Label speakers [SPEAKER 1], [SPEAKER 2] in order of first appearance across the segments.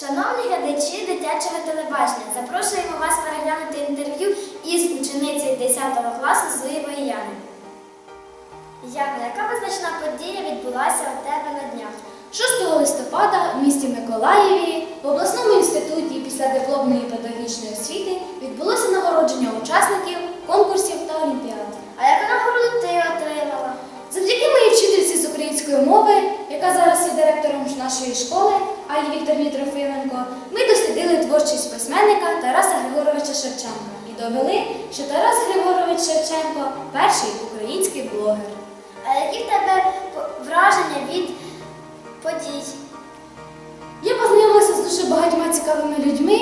[SPEAKER 1] Шановні глядачі дитячого телебачення, запрошуємо вас переглянути інтерв'ю із ученицею 10 класу Зуєвої Яни. Яна, яка визначна подія відбулася у тебе на днях?
[SPEAKER 2] 6 листопада в місті Миколаєві в обласному інституті після дипломної педагогічної освіти української яка зараз є директором нашої школи, Алі Вікторівні Трофименко, ми дослідили творчість письменника Тараса Григоровича Шевченка і довели, що Тарас Григорович Шевченко перший український блогер.
[SPEAKER 1] А які в тебе враження від подій?
[SPEAKER 2] Я познайомилася з дуже багатьма цікавими людьми,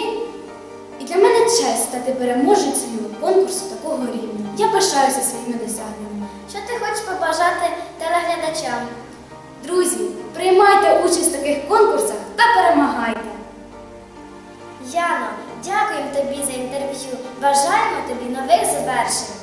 [SPEAKER 2] і для мене честь стати переможецею конкурсу такого рівня. Я пишаюся своїми досягненнями.
[SPEAKER 1] Що ти хочеш побажати телеглядачам?
[SPEAKER 2] Друзі, приймайте участь в таких конкурсах та перемагайте!
[SPEAKER 1] Яно, дякуємо тобі за інтерв'ю. Бажаємо тобі нових завершень.